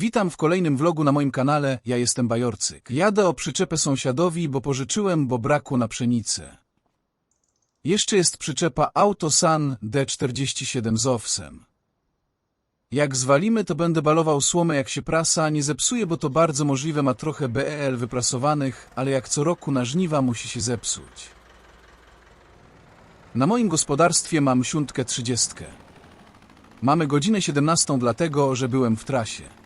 Witam w kolejnym vlogu na moim kanale, ja jestem Bajorcyk. Jadę o przyczepę sąsiadowi, bo pożyczyłem, bo brakło na pszenicę. Jeszcze jest przyczepa Autosan D47 z owsem. Jak zwalimy, to będę balował słomę jak się prasa, nie zepsuje, bo to bardzo możliwe ma trochę BEL wyprasowanych, ale jak co roku na żniwa musi się zepsuć. Na moim gospodarstwie mam siątkę trzydziestkę. Mamy godzinę 17 dlatego, że byłem w trasie.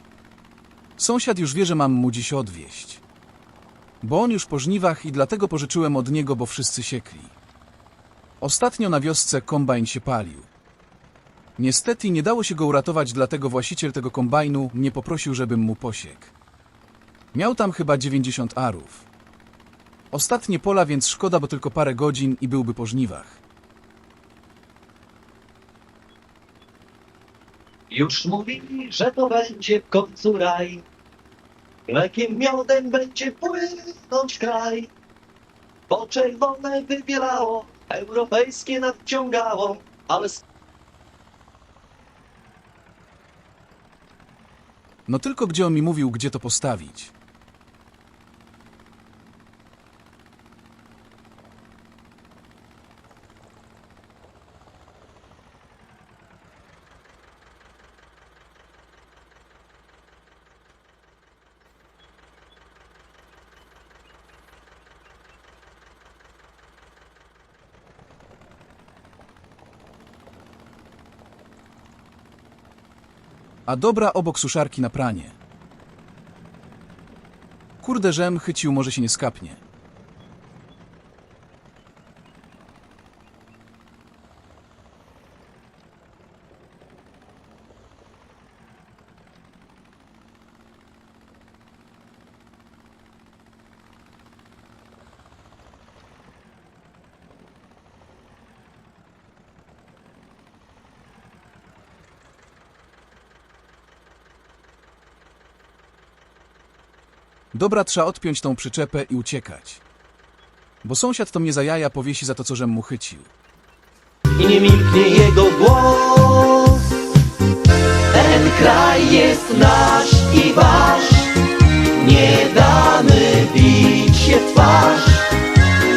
Sąsiad już wie, że mam mu dziś odwieźć. Bo on już po żniwach i dlatego pożyczyłem od niego, bo wszyscy siekli. Ostatnio na wiosce kombajn się palił. Niestety nie dało się go uratować, dlatego właściciel tego kombajnu mnie poprosił, żebym mu posiekł. Miał tam chyba 90 arów. Ostatnie pola, więc szkoda, bo tylko parę godzin i byłby po żniwach. Już mówili, że to będzie w końcu raj. Mlekiem miodem będzie płynąć kraj. Bo czerwone wybielało, europejskie nadciągało, ale No tylko gdzie on mi mówił, gdzie to postawić. A dobra obok suszarki na pranie. Kurde, żem chycił, może się nie skapnie. Dobra, trzeba odpiąć tą przyczepę i uciekać. Bo sąsiad to mnie za jaja powiesi za to, co żem mu chycił. i nie milknie jego głos. Ten kraj jest nasz i wasz, nie damy bić się w twarz.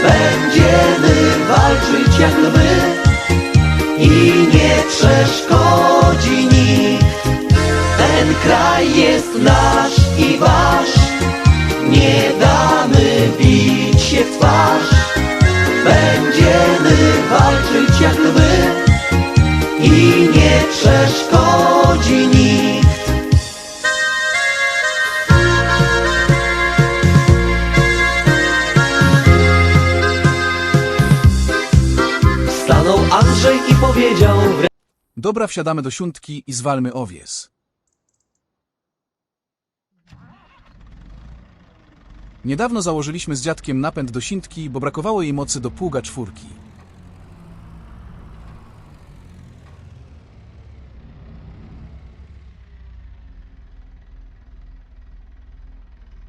Będziemy walczyć jak lwy twarz. Będziemy walczyć jak lwy i nie przeszkodzi nikt. Stanął Andrzej i powiedział Dobra, wsiadamy do siuntki i zwalmy owies. Niedawno założyliśmy z dziadkiem napęd do sintki, bo brakowało jej mocy do pługa czwórki.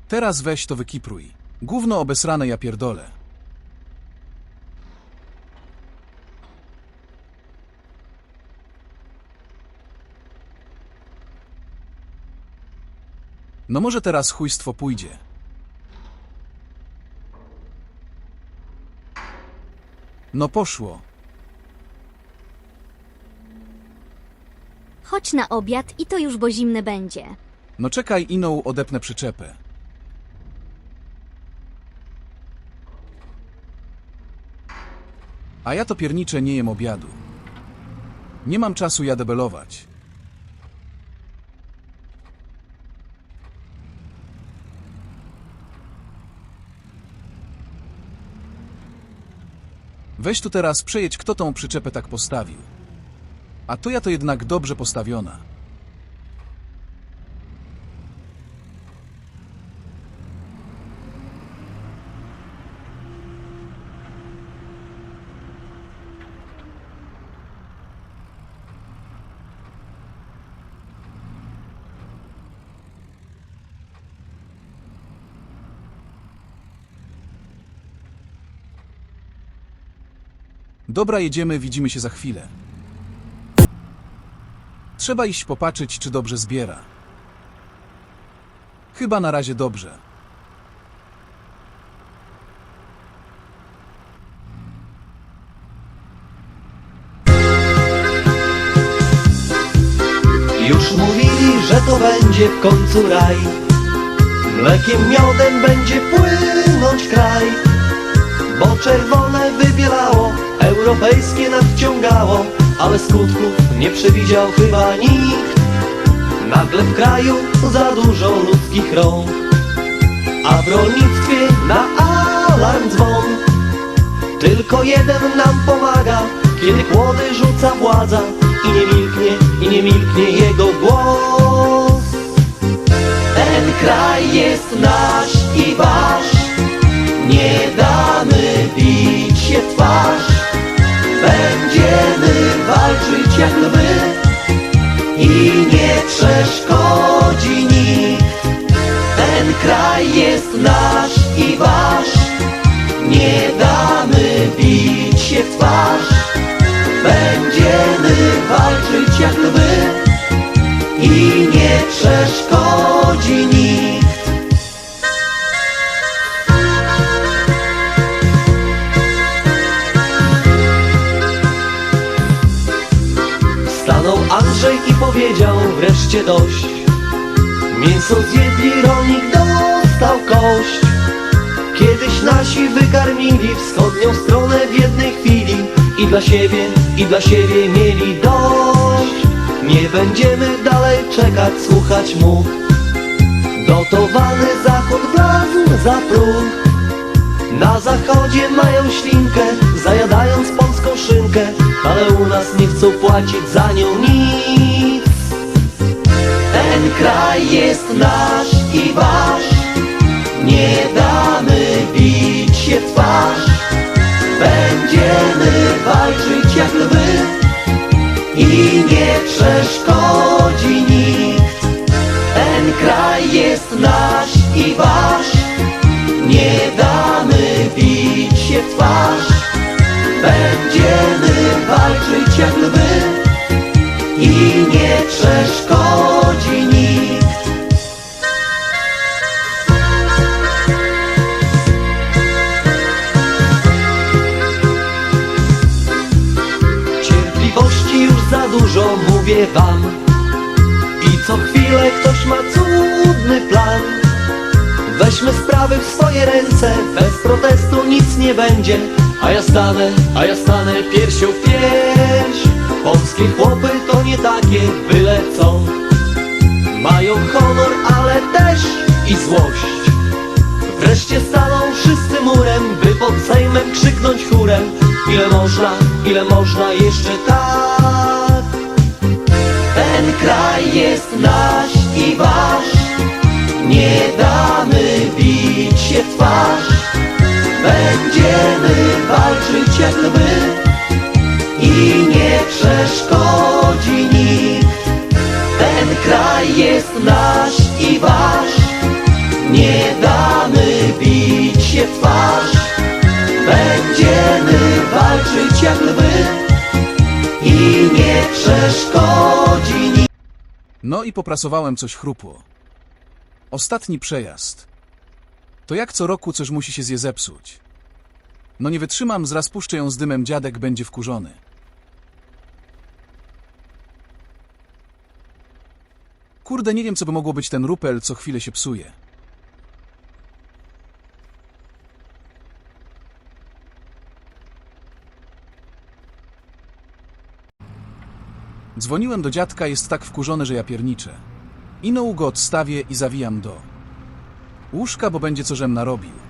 Teraz weź to wykipruj. Gówno obesrane ja pierdolę. No może teraz chujstwo pójdzie. No poszło. Chodź na obiad i to już bo zimne będzie. No czekaj, iną odepnę przyczepę. A ja to piernicze nie jem obiadu. Nie mam czasu ja Weź tu teraz przejedź, kto tą przyczepę tak postawił. A to ja to jednak dobrze postawiona. Dobra, jedziemy, widzimy się za chwilę. Trzeba iść popatrzeć, czy dobrze zbiera. Chyba na razie dobrze. Już mówili, że to będzie w końcu raj Mlekiem miodem będzie płynąć kraj Bo czerwone wybielało, europejskie nadciągało Ale skutków nie przewidział chyba nikt. Nagle w kraju za dużo ludzkich rąk A w rolnictwie na alarm dzwon. Tylko jeden nam pomaga, kiedy kłody rzuca władza I nie milknie, i nie milknie jego głos. Ten kraj jest nasz i wasz Nie damy bić się twarz kraj jest nasz i wasz. Nie damy bić się w twarz. Będziemy walczyć jak lwy I nie przeszkodzi Stanął Andrzej i powiedział wreszcie dość. Mięso zjedli, rolnik dostał kość Kiedyś nasi wykarmili wschodnią stronę w jednej chwili I dla siebie, i dla siebie mieli dość. Nie będziemy dalej czekać, słuchać mu. Dotowany zachód blazn za próg. Na zachodzie mają ślinkę, zajadając polską szynkę Ale u nas nie chcą płacić za nią nic. Ten kraj jest nasz mówię wam. I co chwilę ktoś ma cudny plan. Weźmy sprawy w swoje ręce, bez protestu nic nie będzie. A ja stanę, a ja stanę piersią w pierś. Polskie chłopy to nie takie byle co. Mają honor, ale też i złość. Wreszcie staną wszyscy murem, by pod Sejmem krzyknąć chórem. Ile można, ile można jeszcze tak Ten kraj jest nasz i wasz. Nie damy bić się w twarz. Będziemy walczyć jak lwy I nie przeszkodzi nikt. Ten kraj jest nasz i wasz. Nie damy bić się w twarz. Będziemy walczyć jak lwy I nie przeszkodzi No i poprasowałem coś chrupło. Ostatni przejazd. To jak co roku coś musi się z je zepsuć. No nie wytrzymam, zraz puszczę ją z dymem, dziadek będzie wkurzony. Kurde, nie wiem, co by mogło być ten rupel, co chwilę się psuje. Dzwoniłem do dziadka, jest tak wkurzony, że ja pierniczę. Ino go odstawię i zawijam do łóżka, bo będzie co żem narobił.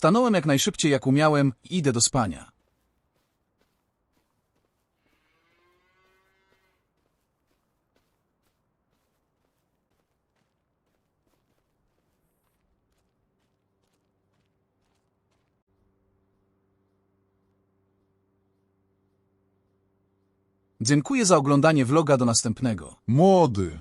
Stanąłem jak najszybciej, jak umiałem i idę do spania. Dziękuję za oglądanie vloga do następnego. Młody.